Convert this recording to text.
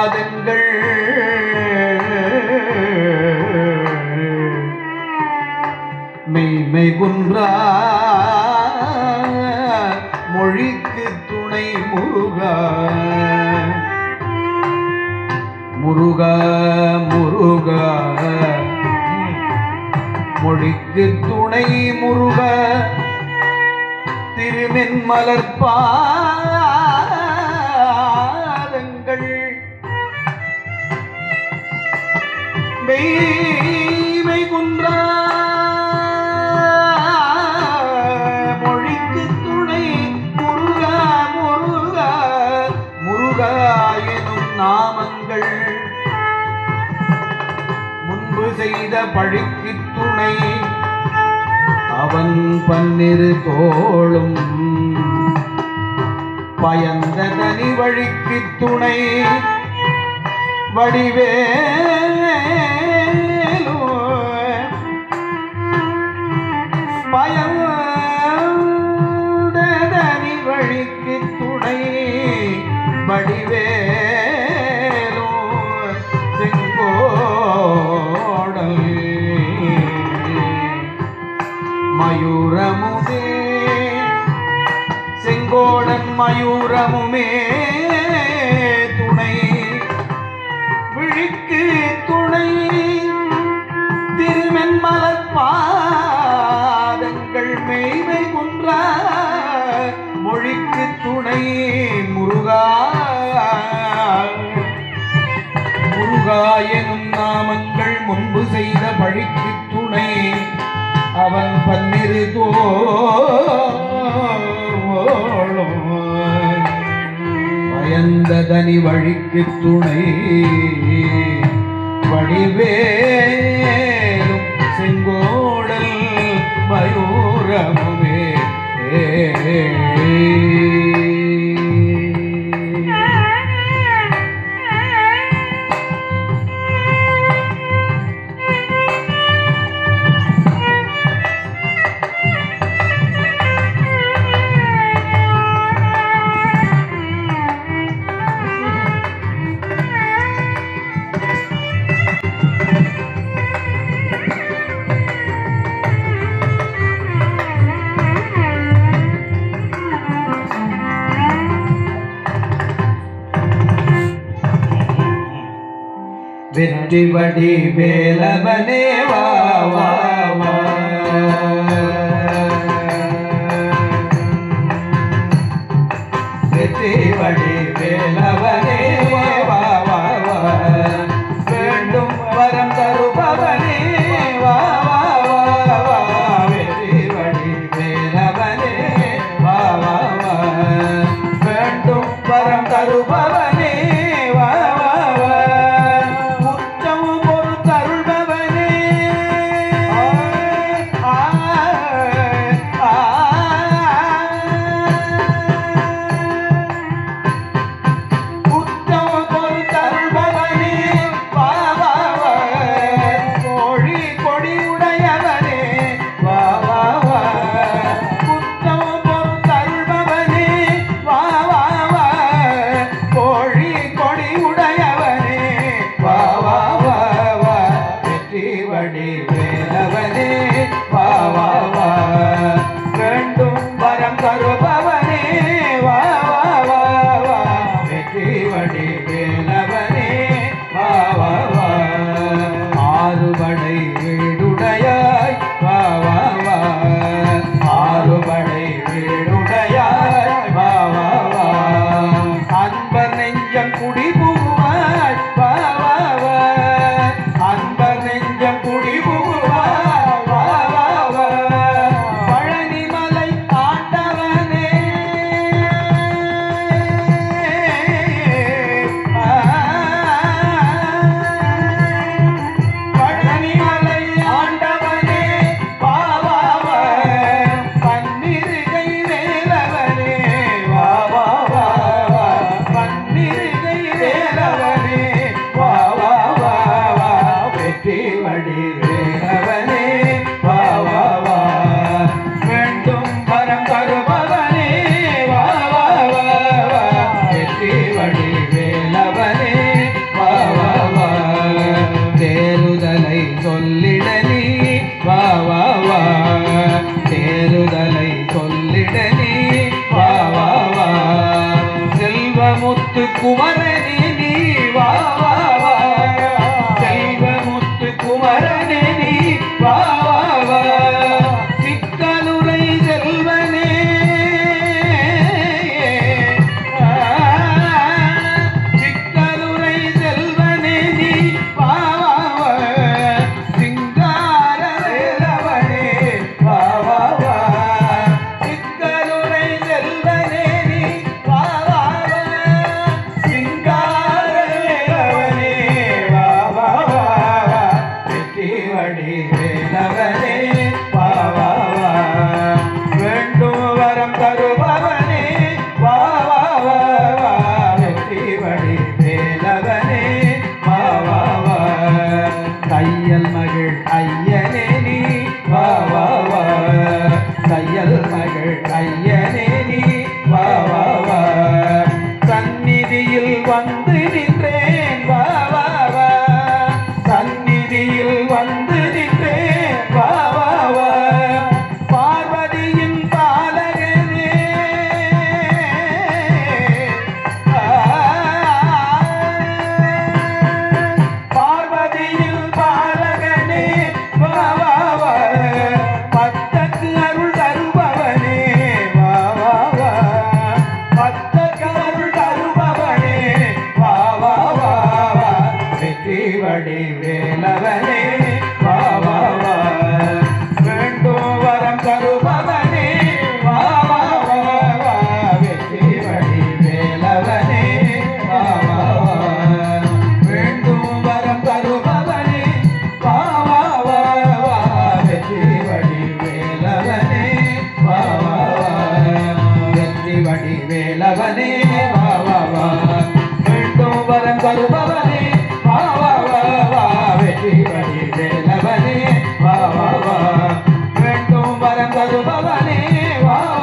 பாதங்கள் மெய்மை குன்றா மொழிக்கு துணை முருகா. முருகா முருகா. மொழிக்கு துணை முருக. திருமென் மலர்பா செய்த பழிக்கு துணை. அவன் பன்னிரு தோளும் பயந்த தனி வழிக்கு துணை. வடிவே எனும் நாமங்கள் முன்பு செய்த பழிக்கு துணை. அவன் பன்னிரு தோளும் பயந்த தனி வழிக்கு துணை. வடிவே ಬಡಿ ಬೇಲ ಬನೇವಾ Europa. வரம் வா.